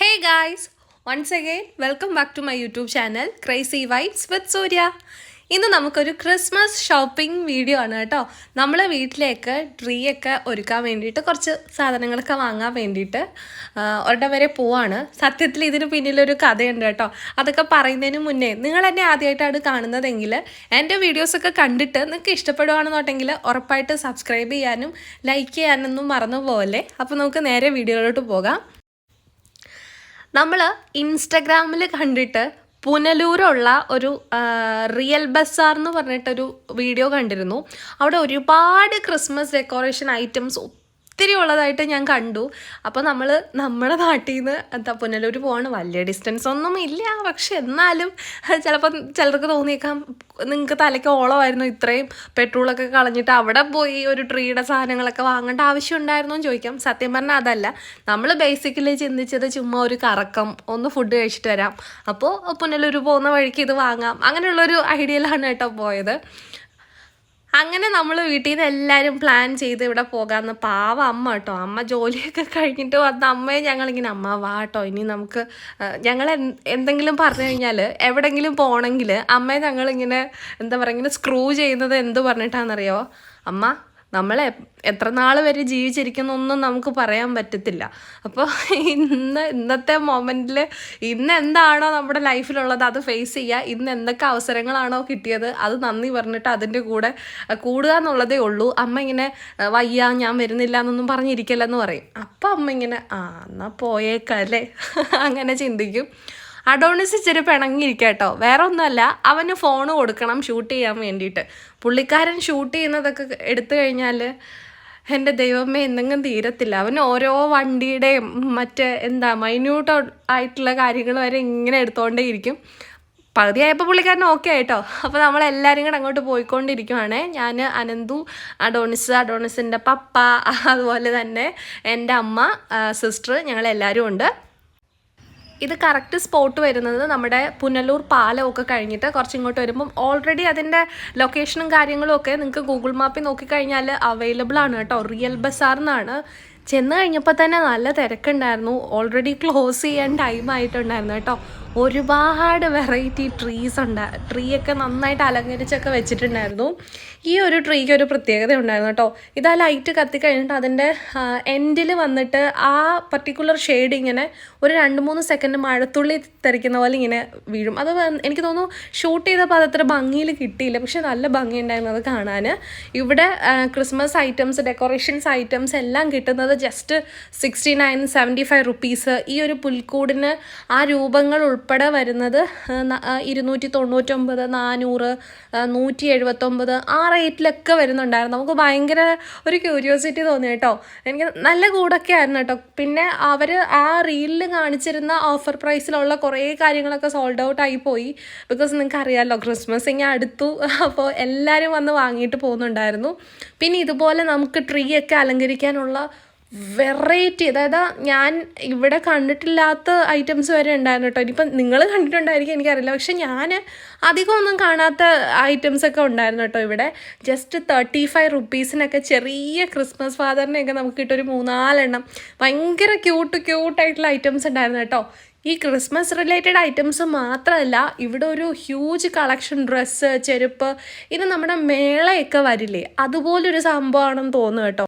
Hey guys once again welcome back to my YouTube channel crazy vibes with Surya ഇന്ന് നമുക്കൊരു Christmas shopping video ആണ് കേട്ടോ. നമ്മളെ വീട്ടിലേക്ക് ട്രീ ഒക്കെ ഒരുക്കാൻ വേണ്ടിയിട്ട് കുറച്ച് സാധനങ്ങളൊക്കെ വാങ്ങാൻ വേണ്ടിയിട്ട് ഒരിടം വരെ പോവാണ്. സത്യത്തിൽ ഇതിന് പിന്നിലൊരു കഥയുണ്ട് കേട്ടോ. അതൊക്കെ പറയുന്നതിന് മുന്നേ നിങ്ങൾ എന്നെ ആദ്യമായിട്ടാണ് കാണുന്നതെങ്കിൽ എന്റെ വീഡിയോസൊക്കെ കണ്ടിട്ട് നിങ്ങൾക്ക് ഇഷ്ടപ്പെടുകയാണെന്നുണ്ടെങ്കിൽ ഉറപ്പായിട്ട് സബ്സ്ക്രൈബ് ചെയ്യാനും ലൈക്ക് ചെയ്യാനൊന്നും മറന്നു പോകല്ലേ അപ്പോൾ നമുക്ക് നേരെ വീഡിയോയിലോട്ട് പോകാം. നമ്മൾ ഇൻസ്റ്റഗ്രാമിൽ കണ്ടിട്ട് പുനലൂരുള്ള ഒരു റിയൽ ബസാർ എന്ന് പറഞ്ഞിട്ടൊരു വീഡിയോ കണ്ടിരുന്നു. അവിടെ ഒരുപാട് ക്രിസ്മസ് ഡെക്കറേഷൻ ഐറ്റംസ് ഒത്തിരി ഉള്ളതായിട്ട് ഞാൻ കണ്ടു. അപ്പോൾ നമ്മൾ നമ്മുടെ നാട്ടിൽ നിന്ന് എന്താ പുനലൂർ പോവാണ്. വലിയ ഡിസ്റ്റൻസ് ഒന്നും ഇല്ല. പക്ഷെ എന്നാലും ചിലപ്പം ചിലർക്ക് തോന്നിയേക്കാം. നിങ്ങൾക്ക് തലയ്ക്ക് ഓളമായിരുന്നു ഇത്രയും പെട്രോളൊക്കെ കളഞ്ഞിട്ട് അവിടെ പോയി ഒരു ട്രീയുടെ സാധനങ്ങളൊക്കെ വാങ്ങേണ്ട ആവശ്യം ഉണ്ടായിരുന്നു എന്ന് ചോദിക്കാം. സത്യം പറഞ്ഞാൽ അതല്ല. നമ്മൾ ബേസിക്കലി ചിന്തിച്ചത് ചുമ്മാ ഒരു കറക്കം ഒന്ന് ഫുഡ് കഴിച്ചിട്ട് വരാം. അപ്പോൾ പുനലൂർ പോകുന്ന വഴിക്ക് ഇത് വാങ്ങാം. അങ്ങനെയുള്ളൊരു ഐഡിയയിലാണ് കേട്ടോ പോയത്. അങ്ങനെ നമ്മൾ വീട്ടിൽ നിന്ന് എല്ലാവരും പ്ലാൻ ചെയ്ത് ഇവിടെ പോകാമെന്ന് പാവ അമ്മ കേട്ടോ. അമ്മ ജോലിയൊക്കെ കഴിഞ്ഞിട്ട് വന്ന അമ്മയെ ഞങ്ങളിങ്ങനെ അമ്മ വാ കേട്ടോ ഇനി നമുക്ക് ഞങ്ങൾ എന്തെങ്കിലും പറഞ്ഞു കഴിഞ്ഞാൽ എവിടെങ്കിലും പോകണമെങ്കിൽ അമ്മയെ ഞങ്ങളിങ്ങനെ എന്താ പറയുക ഇങ്ങനെ സ്ക്രൂ ചെയ്യുന്നത് എന്ത് പറഞ്ഞിട്ടാണെന്നറിയോ അമ്മ നമ്മളെ എത്ര നാൾ വരെ ജീവിച്ചിരിക്കുന്നൊന്നും നമുക്ക് പറയാൻ പറ്റത്തില്ല. അപ്പോൾ ഇന്ന് ഇന്നത്തെ മൊമെന്റിൽ ഇന്ന് എന്താണോ നമ്മുടെ ലൈഫിലുള്ളത് അത് ഫേസ് ചെയ്യുക ഇന്ന് എന്തൊക്കെ അവസരങ്ങളാണോ കിട്ടിയത് അത് നന്ദി പറഞ്ഞിട്ട് അതിന്റെ കൂടെ കൂടുക എന്നുള്ളതേ ഉള്ളൂ. അമ്മ ഇങ്ങനെ വയ്യ ഞാൻ വരുന്നില്ല എന്നൊന്നും പറഞ്ഞിരിക്കില്ലെന്ന് പറയും. അപ്പം അമ്മ ഇങ്ങനെ ആ എന്നാൽ പോയേക്കല്ലേ അങ്ങനെ ചിന്തിക്കും. അഡോണിസ് ഇച്ചിരി പിണങ്ങിയിരിക്കുക കേട്ടോ വേറെ ഒന്നുമല്ല അവന് ഫോൺ കൊടുക്കണം ഷൂട്ട് ചെയ്യാൻ വേണ്ടിയിട്ട്. പുള്ളിക്കാരൻ ഷൂട്ട് ചെയ്യുന്നതൊക്കെ എടുത്തു കഴിഞ്ഞാൽ എന്റെ ദൈവമേ എന്തെങ്കിലും തീരത്തില്ല. അവൻ ഓരോ വണ്ടിയുടെയും മറ്റേ എന്താ മൈന്യൂട്ട് ആയിട്ടുള്ള കാര്യങ്ങൾ വരെ ഇങ്ങനെ എടുത്തുകൊണ്ടേ ഇരിക്കും പകുതിയായപ്പോൾ പുള്ളിക്കാരൻ ഓക്കെ ആയിട്ടോ അപ്പോൾ നമ്മൾ എല്ലാവരും കൂടെ അങ്ങോട്ട് പോയിക്കൊണ്ടിരിക്കുവാണ്. ഞാൻ അനന്തു അഡോണിസ് അഡോണിസിന്റെ പപ്പ അതുപോലെ തന്നെ എന്റെ അമ്മ സിസ്റ്റർ ഞങ്ങളെല്ലാവരും ഉണ്ട്. ഇത് കറക്റ്റ് സ്പോട്ട് വരുന്നത് നമ്മുടെ പുനലൂർ പാലമൊക്കെ കഴിഞ്ഞിട്ട് കുറച്ച് ഇങ്ങോട്ട് വരുമ്പം ഓൾറെഡി അതിന്റെ ലൊക്കേഷനും കാര്യങ്ങളും ഒക്കെ നിങ്ങൾക്ക് ഗൂഗിൾ മാപ്പിൽ നോക്കിക്കഴിഞ്ഞാൽ അവൈലബിൾ ആണ് കേട്ടോ. റിയൽ ബസാർ എന്നാണ് ചെന്ന് കഴിഞ്ഞപ്പോൾ തന്നെ നല്ല തിരക്കുണ്ടായിരുന്നു. ഓൾറെഡി ക്ലോസ് ചെയ്യാൻ ടൈം ആയിട്ടുണ്ടായിരുന്നു കേട്ടോ. ഒരുപാട് വെറൈറ്റി ട്രീസ് ഉണ്ട്. ട്രീ ഒക്കെ നന്നായിട്ട് അലങ്കരിച്ചൊക്കെ വെച്ചിട്ടുണ്ടായിരുന്നു. ഈ ഒരു ട്രീക്ക് ഒരു പ്രത്യേകത ഉണ്ടായിരുന്നു കേട്ടോ. ഇത് ആ ലൈറ്റ് കത്തിക്കഴിഞ്ഞിട്ട് അതിന്റെ എൻഡിൽ വന്നിട്ട് ആ പർട്ടിക്കുലർ ഷെയ്ഡ് ഇങ്ങനെ ഒരു രണ്ട് മൂന്ന് സെക്കൻഡ് മഴത്തുള്ളി തെറിക്കുന്ന പോലെ ഇങ്ങനെ വീഴും. അത് എനിക്ക് തോന്നുന്നു ഷൂട്ട് ചെയ്തപ്പോൾ അത് അത്ര ഭംഗിയിൽ കിട്ടിയില്ല. പക്ഷെ നല്ല ഭംഗിയുണ്ടായിരുന്നു അത് കാണാൻ ഇവിടെ ക്രിസ്മസ് ഐറ്റംസ് ഡെക്കറേഷൻസ് ഐറ്റംസ് എല്ലാം കിട്ടുന്നത് just sixty nine seventy five rupees ഈ ഒരു പുൽക്കൂടിന് ആ രൂപങ്ങൾ ഉൾപ്പെടെ വരുന്നത് ഇരുന്നൂറ്റി തൊണ്ണൂറ്റൊമ്പത് നാനൂറ് നൂറ്റി എഴുപത്തൊമ്പത് ആ റേറ്റിലൊക്കെ വരുന്നുണ്ടായിരുന്നു. നമുക്ക് ഭയങ്കര ഒരു ക്യൂരിയോസിറ്റി തോന്നി കേട്ടോ. എനിക്ക് നല്ല കൂടൊക്കെ ആയിരുന്നു കേട്ടോ. പിന്നെ അവർ ആ റീലിൽ കാണിച്ചിരുന്ന ഓഫർ പ്രൈസിലുള്ള കുറേ കാര്യങ്ങളൊക്കെ സോൾഡ് ഔട്ട് ആയി പോയി. ബിക്കോസ് നിങ്ങൾക്ക് അറിയാമല്ലോ ക്രിസ്മസ് ഇങ്ങനെ അടുത്തു. അപ്പോൾ എല്ലാവരും വന്ന് വാങ്ങിയിട്ട് പോകുന്നുണ്ടായിരുന്നു. പിന്നെ ഇതുപോലെ നമുക്ക് ട്രീ ഒക്കെ അലങ്കരിക്കാനുള്ള വെറൈറ്റി അതായത് ഞാൻ ഇവിടെ കണ്ടിട്ടില്ലാത്ത ഐറ്റംസ് വരെ ഉണ്ടായിരുന്നു കേട്ടോ. ഇനിയിപ്പം നിങ്ങൾ കണ്ടിട്ടുണ്ടായിരിക്കും എനിക്കറിയില്ല. പക്ഷെ ഞാൻ അധികം ഒന്നും കാണാത്ത ഐറ്റംസ് ഒക്കെ ഉണ്ടായിരുന്നു കേട്ടോ ഇവിടെ. ജസ്റ്റ് തേർട്ടി ഫൈവ് റുപ്പീസിനൊക്കെ ചെറിയ ക്രിസ്മസ് ഫാദറിനെയൊക്കെ നമുക്ക് കിട്ടൊരു മൂന്നാലെണ്ണം. ഭയങ്കര ക്യൂട്ട് ക്യൂട്ടായിട്ടുള്ള ഐറ്റംസ് ഉണ്ടായിരുന്നു കേട്ടോ. ഈ ക്രിസ്മസ് റിലേറ്റഡ് ഐറ്റംസ് മാത്രമല്ല ഇവിടെ ഒരു ഹ്യൂജ് കളക്ഷൻ ഡ്രസ്സ് ചെരുപ്പ് ഇത് നമ്മുടെ മേളയൊക്കെ വരില്ലേ? അതുപോലൊരു സംഭവമാണെന്ന് തോന്നുന്നു കേട്ടോ.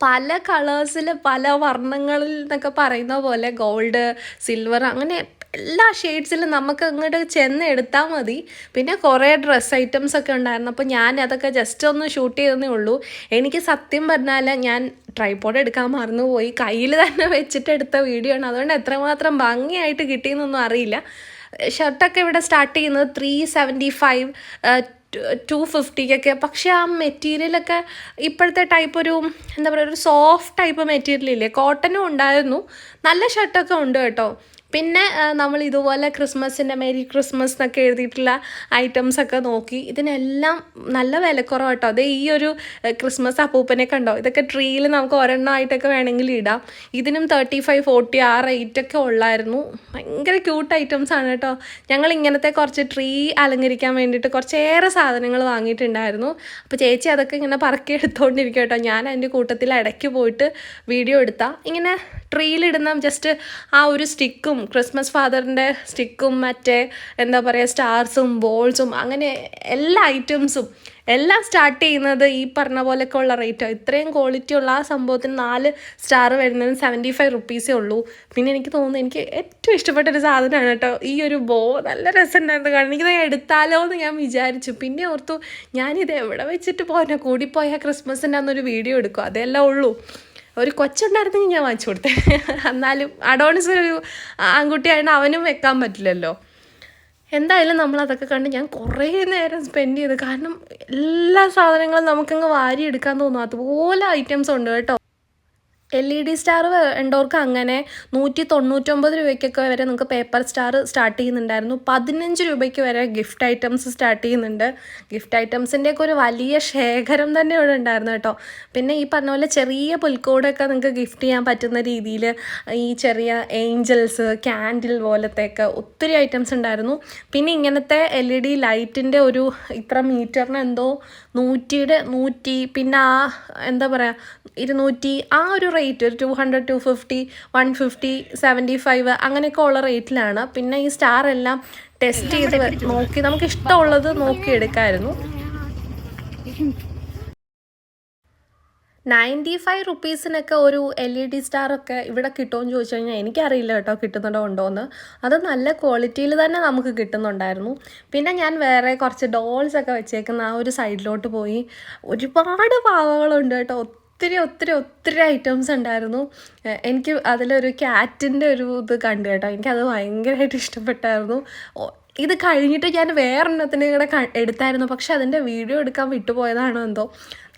പല കളേഴ്സിൽ പല വർണങ്ങളിൽ എന്നൊക്കെ പറയുന്ന പോലെ ഗോൾഡ് സിൽവർ അങ്ങനെ എല്ലാ ഷെയ്ഡ്സിലും നമുക്ക് അങ്ങോട്ട് ചെന്ന് എടുത്താൽ മതി. പിന്നെ കുറേ ഡ്രസ്സ് ഐറ്റംസ് ഒക്കെ ഉണ്ടായിരുന്നു. അപ്പോൾ ഞാൻ അതൊക്കെ ജസ്റ്റ് ഒന്ന് ഷൂട്ട് ചെയ്തതേ ഉള്ളൂ. എനിക്ക് സത്യം പറഞ്ഞാൽ ഞാൻ ട്രൈപോഡ് എടുക്കാൻ മറന്നുപോയി. കയ്യിൽ തന്നെ വെച്ചിട്ട് എടുത്ത വീഡിയോ ആണ്. അതുകൊണ്ട് എത്രമാത്രം ഭംഗിയായിട്ട് കിട്ടിയെന്നൊന്നും അറിയില്ല. ഷർട്ടൊക്കെ ഇവിടെ സ്റ്റാർട്ട് ചെയ്യുന്നത് ത്രീ സെവന്റി ഫൈവ് ടു ഫിഫ്റ്റിക്കൊക്കെ പക്ഷേ ആ മെറ്റീരിയലൊക്കെ ഇപ്പോഴത്തെ ടൈപ്പ് ഒരു എന്താ പറയുക ഒരു സോഫ്റ്റ് ടൈപ്പ് മെറ്റീരിയൽ ഇല്ലേ? കോട്ടനും ഉണ്ടായിരുന്നു. നല്ല ഷർട്ടൊക്കെ ഉണ്ട് കേട്ടോ. പിന്നെ നമ്മൾ ഇതുപോലെ ക്രിസ്മസിന്റെ മേരി ക്രിസ്മസ് എന്നൊക്കെ എഴുതിയിട്ടുള്ള ഐറ്റംസൊക്കെ നോക്കി. ഇതിനെല്ലാം നല്ല വിലക്കുറവ് കേട്ടോ അത് ഈ ഒരു ക്രിസ്മസ് അപ്പൂപ്പനെ കണ്ടോ? ഇതൊക്കെ ട്രീയിൽ നമുക്ക് ഒരെണ്ണമായിട്ടൊക്കെ വേണമെങ്കിൽ ഇടാം. ഇതിനും തേർട്ടി ഫൈവ് ഫോർട്ടി ആ റേറ്റ് ഒക്കെ ഉള്ളായിരുന്നു. ഭയങ്കര ക്യൂട്ട് ഐറ്റംസ് ആണ് കേട്ടോ. ഞങ്ങൾ ഇങ്ങനത്തെ കുറച്ച് ട്രീ അലങ്കരിക്കാൻ വേണ്ടിയിട്ട് കുറച്ചേറെ സാധനങ്ങൾ വാങ്ങിയിട്ടുണ്ടായിരുന്നു. അപ്പോൾ ചേച്ചി അതൊക്കെ ഇങ്ങനെ പറക്കി എടുത്തുകൊണ്ടിരിക്കും കേട്ടോ. ഞാൻ അതിന്റെ കൂട്ടത്തിൽ ഇടയ്ക്ക് പോയിട്ട് വീഡിയോ എടുത്താൽ ഇങ്ങനെ ട്രീയിലിടുന്ന ജസ്റ്റ് ആ ഒരു സ്റ്റിക്കും ക്രിസ്മസ് ഫാദറിന്റെ സ്റ്റിക്കും മറ്റേ എന്താ പറയുക സ്റ്റാർസും ബോൾസും അങ്ങനെ എല്ലാ ഐറ്റംസും എല്ലാം സ്റ്റാർട്ട് ചെയ്യുന്നത് ഈ പറഞ്ഞ പോലെയൊക്കെ ഉള്ള റേറ്റോ ഇത്രയും ക്വാളിറ്റി ഉള്ള ആ സംഭവത്തിന് നാല് സ്റ്റാർ വരുന്നതിന് സെവന്റി ഫൈവ് റുപ്പീസേ ഉള്ളൂ. പിന്നെ എനിക്ക് തോന്നുന്നു എനിക്ക് ഏറ്റവും ഇഷ്ടപ്പെട്ട ഒരു സാധനമാണ് കേട്ടോ ഈ ഒരു ബോ നല്ല രസമുണ്ടായിരുന്നു കാരണം എനിക്കത് എടുത്താലോ എന്ന് ഞാൻ വിചാരിച്ചു. പിന്നെ ഓർത്തു ഞാനിത് എവിടെ വെച്ചിട്ട് പോകാനോ കൂടിപ്പോയാൽ ക്രിസ്മസിന്റെ അന്നൊരു വീഡിയോ എടുക്കും. അതെല്ലാം ഉള്ളൂ. ഒരു കൊച്ചുണ്ടായിരുന്നെങ്കിൽ ഞാൻ വാങ്ങിച്ചു കൊടുത്തേ. എന്നാലും അഡോണിസ് ഒരു ആൺകുട്ടിയായതുകൊണ്ട് അവനും വെക്കാൻ പറ്റില്ലല്ലോ. എന്തായാലും നമ്മൾ അതൊക്കെ കണ്ട് ഞാൻ കുറേ നേരം സ്പെൻഡ് ചെയ്തു. കാരണം എല്ലാ സാധനങ്ങളും നമുക്കങ്ങ് വാരി എടുക്കാൻ തോന്നും. അതുപോലെ ഐറ്റംസ് ഉണ്ട് കേട്ടോ. എൽ ഇ ഡി സ്റ്റാർ വേണ്ടവർക്ക് അങ്ങനെ നൂറ്റി തൊണ്ണൂറ്റൊമ്പത് രൂപയ്ക്കൊക്കെ വരെ നിങ്ങൾക്ക് പേപ്പർ സ്റ്റാർ സ്റ്റാർട്ട് ചെയ്യുന്നുണ്ടായിരുന്നു. പതിനഞ്ച് രൂപയ്ക്ക് വരെ ഗിഫ്റ്റ് ഐറ്റംസ് സ്റ്റാർട്ട് ചെയ്യുന്നുണ്ട്. ഗിഫ്റ്റ് ഐറ്റംസിന്റെയൊക്കെ ഒരു വലിയ ശേഖരം തന്നെ ഇവിടെ ഉണ്ടായിരുന്നു കേട്ടോ. പിന്നെ ഈ പറഞ്ഞ പോലെ ചെറിയ പുൽക്കോടൊക്കെ നിങ്ങൾക്ക് ഗിഫ്റ്റ് ചെയ്യാൻ പറ്റുന്ന രീതിയിൽ ഈ ചെറിയ ഏഞ്ചൽസ് ക്യാൻഡിൽ പോലത്തെയൊക്കെ ഒത്തിരി ഐറ്റംസ് ഉണ്ടായിരുന്നു. പിന്നെ ഇങ്ങനത്തെ എൽ ഇ ഡി ലൈറ്റിന്റെ ഒരു ഇത്ര മീറ്ററിന് എന്തോ നൂറ്റിയുടെ നൂറ്റി പിന്നെ ആ എന്താ പറയുക ഇരുന്നൂറ്റി ആ ഒരു റേറ്റ് ഒരു two hundred two fifty one fifty seventy five അങ്ങനെയൊക്കെ ഉള്ള റേറ്റിലാണ് പിന്നെ ഈ സ്റ്റാർ എല്ലാം ടെസ്റ്റ് ചെയ്ത് നോക്കി നമുക്ക് ഇഷ്ടമുള്ളത് നോക്കി എടുക്കാമായിരുന്നു നയന്റി ഫൈവ് റുപ്പീസിനൊക്കെ ഒരു എൽ ഇ ഡി സ്റ്റാറൊക്കെ ഇവിടെ കിട്ടുമെന്ന് ചോദിച്ചു കഴിഞ്ഞാൽ എനിക്കറിയില്ല കേട്ടോ കിട്ടുന്നുണ്ടോ ഉണ്ടോ എന്ന് അത് നല്ല ക്വാളിറ്റിയിൽ തന്നെ നമുക്ക് കിട്ടുന്നുണ്ടായിരുന്നു. പിന്നെ ഞാൻ വേറെ കുറച്ച് ഡോൾസ് ഒക്കെ വെച്ചേക്കുന്ന ആ ഒരു സൈഡിലോട്ട് പോയി. ഒരുപാട് പാവകളുണ്ട് കേട്ടോ ഒത്തിരി ഒത്തിരി ഒത്തിരി ഐറ്റംസ് ഉണ്ടായിരുന്നു. എനിക്ക് അതിലൊരു ക്യാറ്റിന്റെ ഒരു ഇത് കണ്ടു കേട്ടോ. എനിക്കത് ഭയങ്കരമായിട്ട് ഇഷ്ടപ്പെട്ടായിരുന്നു. ഇത് കഴിഞ്ഞിട്ട് ഞാൻ വേറൊരെണ്ണത്തിന് കൂടെ എടുത്തായിരുന്നു. പക്ഷെ അതിന്റെ വീഡിയോ എടുക്കാൻ വിട്ടുപോയതാണോ എന്തോ.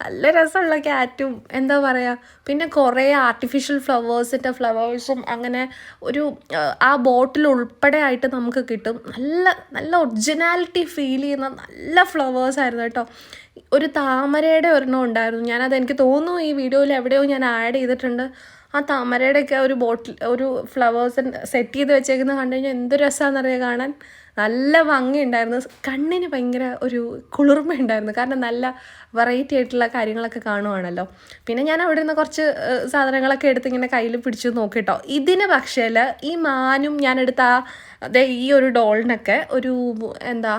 നല്ല രസമുള്ള ക്യാറ്റും എന്താ പറയുക പിന്നെ കുറേ ആർട്ടിഫിഷ്യൽ ഫ്ലവേഴ്സിന്റെ ഫ്ലവേഴ്സും അങ്ങനെ ഒരു ആ ബോട്ടിൽ ഉൾപ്പെടെ ആയിട്ട് നമുക്ക് കിട്ടും. നല്ല നല്ല ഒറിജിനാലിറ്റി ഫീൽ ചെയ്യുന്ന നല്ല ഫ്ലവേഴ്സ് ആയിരുന്നു കേട്ടോ. ഒരു താമരയുടെ ഒരെണ്ണം ഉണ്ടായിരുന്നു. ഞാനത് എനിക്ക് തോന്നുന്നു ഈ വീഡിയോയിൽ എവിടെയോ ഞാൻ ആഡ് ചെയ്തിട്ടുണ്ട്. ആ താമരയുടെയൊക്കെ ഒരു ബോട്ടിൽ ഒരു ഫ്ലവേഴ്സ് സെറ്റ് ചെയ്ത് വെച്ചേക്കുന്നത് കണ്ടു കഴിഞ്ഞാൽ എന്ത് രസമാണെന്നറിയാം കാണാൻ? നല്ല ഭംഗിയുണ്ടായിരുന്നു. കണ്ണിന് ഭയങ്കര ഒരു കുളിർമ ഉണ്ടായിരുന്നു കാരണം നല്ല വെറൈറ്റി ആയിട്ടുള്ള കാര്യങ്ങളൊക്കെ കാണുവാണല്ലോ. പിന്നെ ഞാൻ അവിടെ നിന്ന് കുറച്ച് സാധനങ്ങളൊക്കെ എടുത്ത് ഇങ്ങനെ കയ്യിൽ പിടിച്ച് നോക്കിട്ടോ. ഇതിന് പക്ഷേ ഈ മാനും ഞാൻ എടുത്ത ഈ ഒരു ഡോളിനൊക്കെ ഒരു എന്താ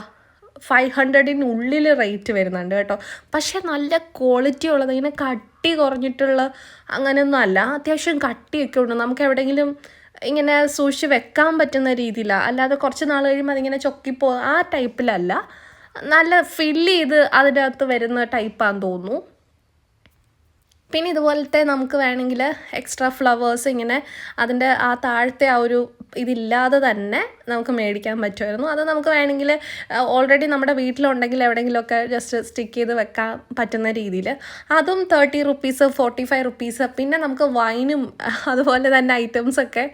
ഫൈവ് ഹൺഡ്രഡിനുള്ളിൽ റേറ്റ് വരുന്നുണ്ട് കേട്ടോ. പക്ഷേ നല്ല ക്വാളിറ്റി ഉള്ളത്. ഇങ്ങനെ കട്ടി കുറഞ്ഞിട്ടുള്ള അങ്ങനെയൊന്നും അല്ല. അത്യാവശ്യം കട്ടിയൊക്കെ ഉണ്ട്. നമുക്ക് എവിടെയെങ്കിലും ഇങ്ങനെ സൂക്ഷിച്ച് വെക്കാൻ പറ്റുന്ന രീതിയിലാണ് അല്ലാതെ കുറച്ച് നാൾ കഴിയുമ്പോൾ അതിങ്ങനെ ചൊക്കിപ്പോ ആ ടൈപ്പിലല്ല. നല്ല ഫില്ല് ചെയ്ത് അതിന്റെ അകത്ത് വരുന്ന ടൈപ്പാന്ന് തോന്നുന്നു. പിന്നെ ഇതുപോലത്തെ നമുക്ക് വേണമെങ്കിൽ എക്സ്ട്രാ ഫ്ലവേഴ്സ് ഇങ്ങനെ അതിന്റെ ആ താഴത്തെ ആ ഒരു ഇതില്ലാതെ തന്നെ നമുക്ക് മേടിക്കാൻ പറ്റുമായിരുന്നു. അത് നമുക്ക് വേണമെങ്കിൽ ഓൾറെഡി നമ്മുടെ വീട്ടിലുണ്ടെങ്കിൽ എവിടെയെങ്കിലുമൊക്കെ ജസ്റ്റ് സ്റ്റിക്ക് ചെയ്ത് വെക്കാൻ പറ്റുന്ന രീതിയിൽ. അതും thirty rupees forty five rupees പിന്നെ നമുക്ക് വൈനും അതുപോലെ തന്നെ ഐറ്റംസൊക്കെ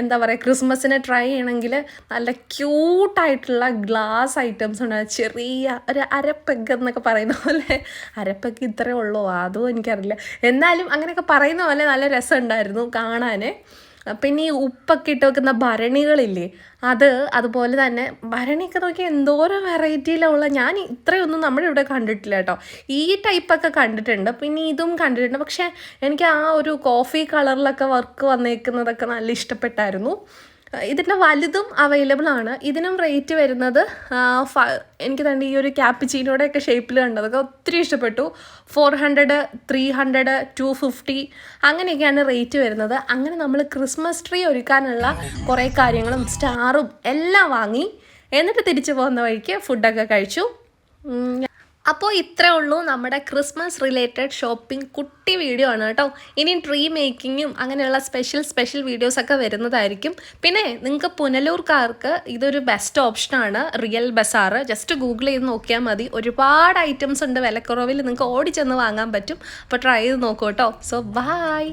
എന്താ പറയുക ക്രിസ്മസിന് ട്രൈ ചെയ്യണമെങ്കിൽ നല്ല ക്യൂട്ടായിട്ടുള്ള ഗ്ലാസ് ഐറ്റംസ് ഉണ്ട്. ചെറിയ ഒരു അരപ്പെഗ് എന്നൊക്കെ പറയുന്ന പോലെ അരപ്പെഗ് ഇത്രയേ ഉള്ളൂ. അതും എനിക്കറിയില്ല എന്നാലും അങ്ങനെയൊക്കെ പറയുന്ന പോലെ നല്ല രസമുണ്ടായിരുന്നു കാണാൻ പിന്നെ ഈ ഉപ്പൊക്കെ ഇട്ട് വെക്കുന്ന ഭരണികളില്ലേ അത് അതുപോലെ തന്നെ ഭരണിയൊക്കെ നോക്കി എന്തോരം വെറൈറ്റിയിലുള്ള ഞാൻ ഇത്രയൊന്നും നമ്മുടെ ഇവിടെ കണ്ടിട്ടില്ല കേട്ടോ. ഈ ടൈപ്പൊക്കെ കണ്ടിട്ടുണ്ട് പിന്നെ ഇതും കണ്ടിട്ടുണ്ട്. പക്ഷേ എനിക്ക് ആ ഒരു കോഫി കളറിലൊക്കെ വർക്ക് വന്നേക്കുന്നതൊക്കെ നല്ല ഇഷ്ടപ്പെട്ടായിരുന്നു. ഇതിന്റെ വലുതും അവൈലബിൾ ആണ്. ഇതിനും റേറ്റ് വരുന്നത് എനിക്ക് തന്നെ ഈ ഒരു ക്യാപ്പിച്ചീനോടെ ഒക്കെ ഷേപ്പിൽ കണ്ടതൊക്കെ ഒത്തിരി ഇഷ്ടപ്പെട്ടു. Four hundred three hundred two fifty അങ്ങനെയൊക്കെയാണ് റേറ്റ് വരുന്നത്. അങ്ങനെ നമ്മൾ ക്രിസ്മസ് ട്രീ ഒരുക്കാനുള്ള കുറേ കാര്യങ്ങളും സ്റ്റാറും എല്ലാം വാങ്ങി എന്നിട്ട് തിരിച്ചു പോകുന്ന വഴിക്ക് ഫുഡൊക്കെ കഴിച്ചു. അപ്പോൾ ഇത്രേ ഉള്ളൂ നമ്മുടെ ക്രിസ്മസ് റിലേറ്റഡ് ഷോപ്പിംഗ് കുട്ടി വീഡിയോ ആണ് കേട്ടോ. ഇനി ട്രീ മേക്കിങ്ങും അങ്ങനെയുള്ള സ്പെഷ്യൽ സ്പെഷ്യൽ വീഡിയോസ് ഒക്കെ വരുന്നതായിരിക്കും. പിന്നെ നിങ്ങൾക്ക് പുനലൂർക്കാർക്ക് ഇതൊരു ബെസ്റ്റ് ഓപ്ഷനാണ് റിയൽ ബസാറ് ജസ്റ്റ് ഗൂഗിൾ ചെയ്ത് നോക്കിയാൽ മതി. ഒരുപാട് ഐറ്റംസ് ഉണ്ട് വിലക്കുറവിൽ നിങ്ങൾക്ക് ഓടിച്ചെന്ന് വാങ്ങാൻ പറ്റും. അപ്പോൾ ട്രൈ ചെയ്ത് നോക്കൂ കേട്ടോ. So by